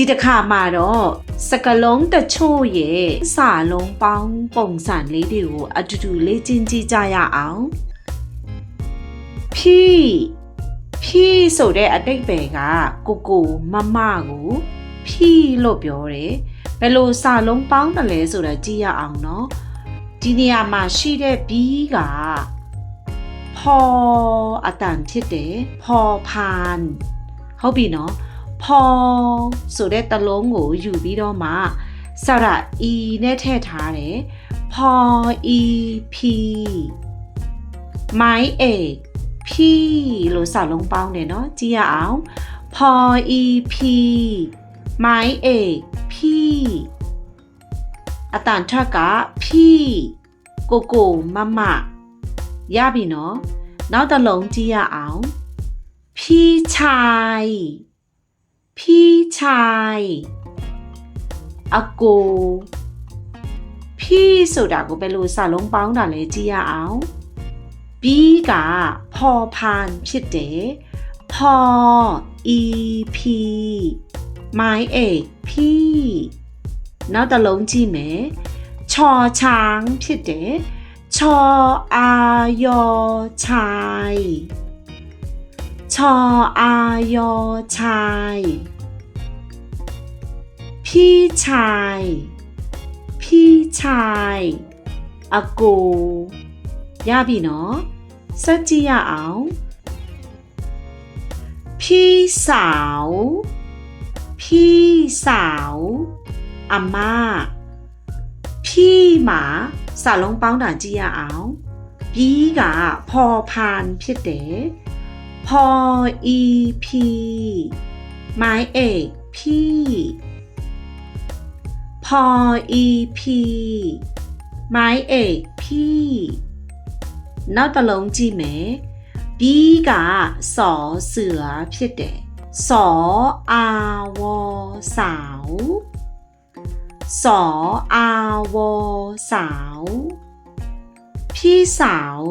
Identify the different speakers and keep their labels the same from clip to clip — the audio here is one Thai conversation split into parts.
Speaker 1: ဒီတစ်ခါမှာတော့စကလုံးတချို့ရဲ့စာလုံးပေါင်းပုံစံလေးတွေကိုအတူတူလေ့ကျင့်ကြည့်ကြရအောင်ဖြီးဖြီးဆိုတဲ့အတိတ်ပဲကကိုကိုမမကိုဖြီးလို့ပြောတယ်ဘယ်လိုစာလုံးပေါင်းတယ်လဲဆိုတော့ကြည့်ရအောင်နော်ဒီနေရာမှာရှိတဲ့ဘီးကဖော်အတန်ဖြစ်တယ်ဖော်ဖန်ဟုတ်ပြီနော် ဖော်ဆိုတဲ့တလုံးကိုယူပြီးတော့မှစရအီနဲ့ထည့်ထားတယ်ဖော်အီဖီမိုင်းအေဖီလို့စလုံးပေါင်းတယ်เนาะကြည့်ရအောင်ဖော်အီဖီမိုင်းအေဖီအတန်ထက်ကဖီကိုကိုမမရပြီเนาะနောက်တစ်လုံးကြည့်ရအောင်ဖီချိုင် พี่ชายอากูพี่สุดากูไปรู้สาลงป้องดาเลยจียาเอาบีกะพอพานพิดเดพออีพีไม้เอกพี่นอกตะลงจีเมชอช้างพิดเดชออายอชาย ชออายชาย พี่ชาย พี่ชายอากูยาบีเนาะสจิยาเอาพี่สาว พี่สาวอาม่า พี่หมาสาลงเป้าหนาจิยาเอายี่กะพอพานพี่เด๋ พออีพีไม้เอกพี่พออีพีไม้เอกพี่นอกตลงจีเมบีกาสอเสือพี่เดสออาวสาวสออาวสาว พี่สาว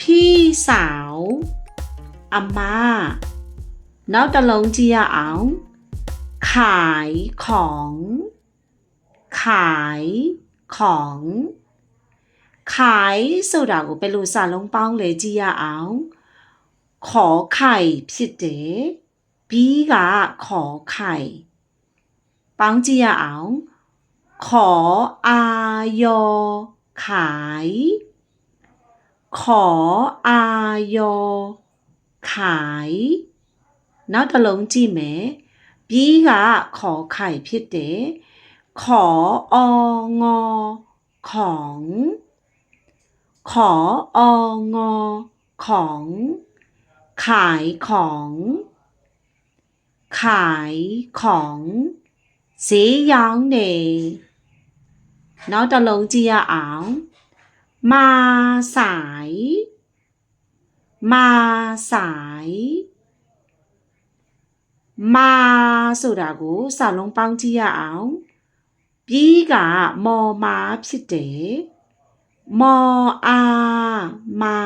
Speaker 1: พี่สาว อาม่าน้าตะลงเจียเอา ขายของ ขายของ ขายโซดากูไปรูซาลงเป้าเลยเจียเอา ขอไข่พิดเดบีกะขอไข่ปังเจียเอา ขออายอขาย ขออายอขายနောက်တစ်လုံးကြည့်မယ်ပြီးကขอไข่ဖြစ်တယ်ขอองอของ ขอองอของ ขายของ ขายของဈေးရောင်းနေနောက်တစ်လုံးကြည့်ရအောင် มาสาย มาสาย มาဆိုတာကိုစာလုံးပေါင်းကြည့်ရအောင်ပြီးကမော်မာဖြစ်တယ်မော်အာမာ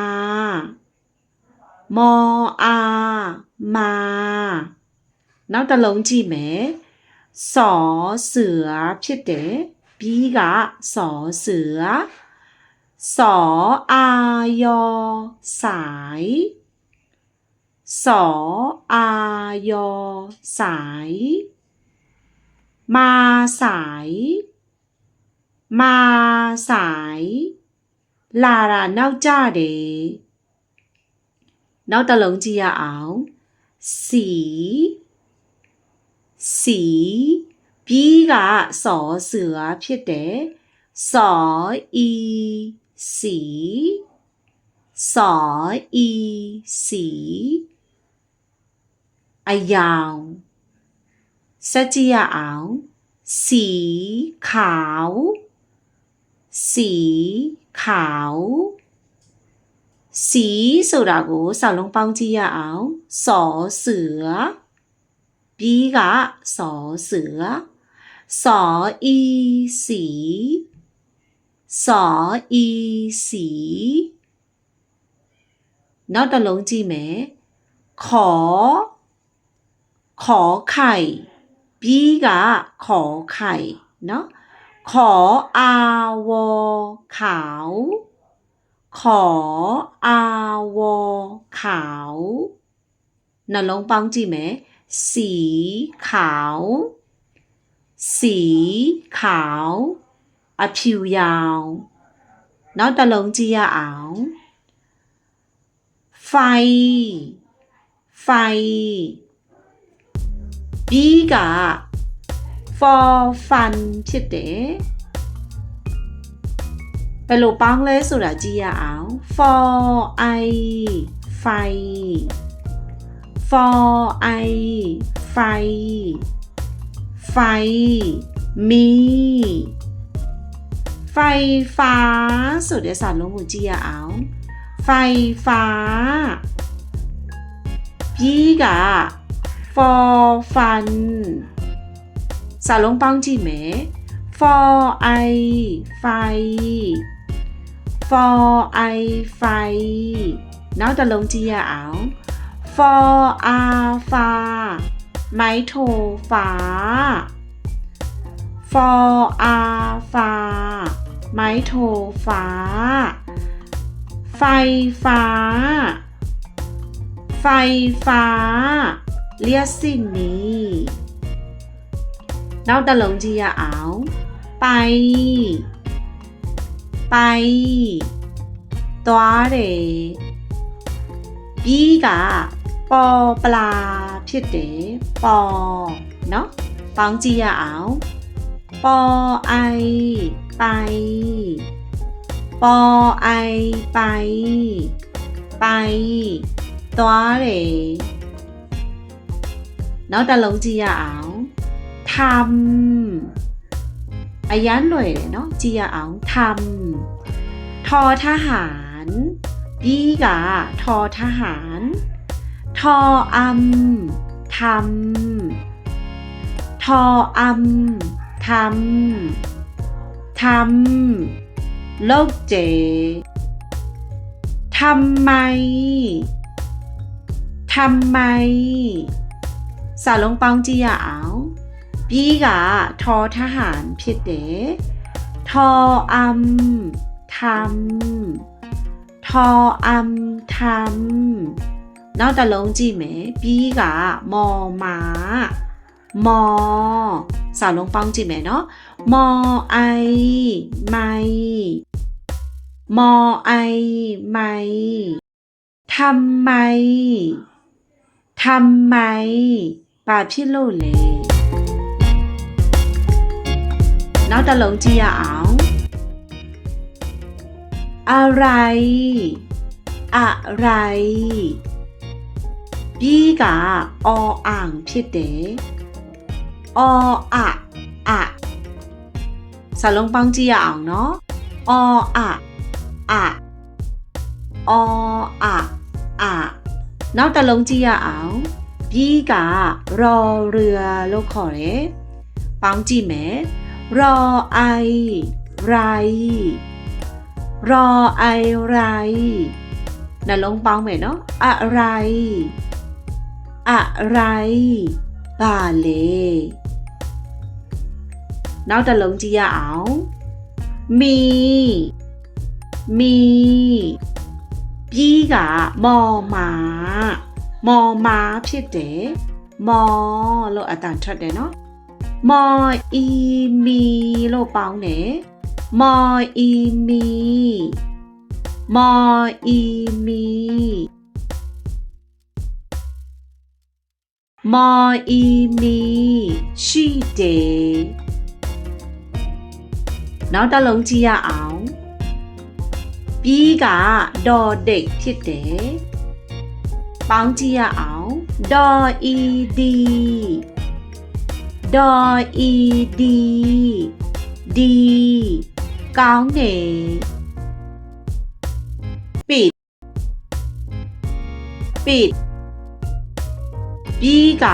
Speaker 1: မော်အာမာနောက်တစ်လုံးကြည့်မယ်စောเสือဖြစ်တယ်ပြီးကစောเสือ สออายอสาย สออายอสาย มาสาย มาสายလာတာနောက်ကြတယ်နောက်တစ်လုံးကြည့်ရအောင်สีสีပြီးကစောเสือဖြစ်တယ်စောอี สี สออี สีอายาวสจียาว สีขาว สีขาว สีสุดากูสาวลงปองจียาวสอเสือปีกะสอเสือสออีสี สออีสีนอกตลงจีไหมขอ ขอไข่พี่กะขอไข่เนาะขออาวอขาว ขออาวอขาว นั่นลงปังจีไหม สีขาว สีขาว အဖြူရောင်နောက်တစ်လုံးကြည့်ရအောင် ไฟ ไฟ ပြီးက for fun ဖြစ်တယ်ဘယ်လိုပေါင်းလဲဆိုတာကြည့်ရအောင် for i ไฟ for i ไฟ ไฟ มี ไฟฟ้า สุดเดี๋ยวสอนลงหูเจียเอา ไฟฟ้าปีกะฟอฟันสาลงปังจีเหมฟอไอไฟฟอไอไฟน้างจะลงจียเอาฟออาฟ้า ไม้โทฟ้าฟออาฟ้า ไม้โทฟ้า ไฟฟ้า ไฟฟ้าเลียสิ่งนี้เราตะลงจียาเอาไป ไปตัวเรบีกะปอปลาผิดเดปอเนาะปองจียาเอาปอไอ ไป ปอไอไป ไปตัวเหล่เน้ะแต่ลงจียาเอาทำอายันรวยเลยเนาะจียาเอาทำทอทหารดีกะทอทหาร ทออำทำทออัมทำ ทำโลกเจทำไม ทำไมสาลงปองจีหยาวปีกะทอทหารเพียเดทออัมทำทออัมทำนอกจากลงจีเหมพีกะมอมามอสาลงปองจีเหมเนาะ มอไอไม่มอไอไม่ทำไมทำไมปาพี่ลูเลยน้องตะหลงจียาอะไร อะไรพี่กาออ่างพี่เดออะ สาลงปังจีหยางเนาะออะอะออะอะนอกแต่ลงจีหยางบีกะรอเรือโลขอเรปังจีเมรอไอไรรอไอไรนะลงปังเหมเนาะอะไร อะไรบาเล နောက်တစ်လုံးကြည့်ရအောင်မီမီပြီးကမော်မာမော်မာဖြစ်တယ်မော်လို့အတန်ထွက်တယ်နော်မော်အီမီလို့ပေါင်းတယ်မော်အီမီမော်အီမီမော်အီမီရှိတယ် နောက်တစ်လုံးကြည့်ရအောင်ပြီးကဒေါ်ဒိတ်ဖြစ်တယ်ပေါင်းကြည့်ရအောင်ဒေါ်အီဒီဒေါ်အီဒီဒီကောင်းတယ်ပိတ်ပိတ်ပြီးက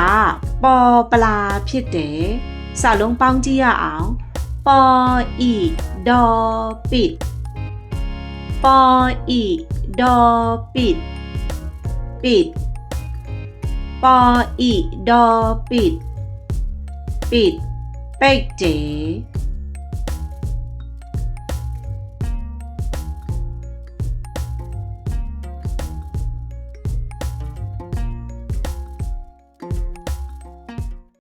Speaker 1: ပေါ်ပလာဖြစ်တယ်စာလုံးပေါင်းကြည့်ရအောင် ปออีดอปิด ปออีดอปิด ปิด ปออีดอปิด ปิด เป็กเจ๋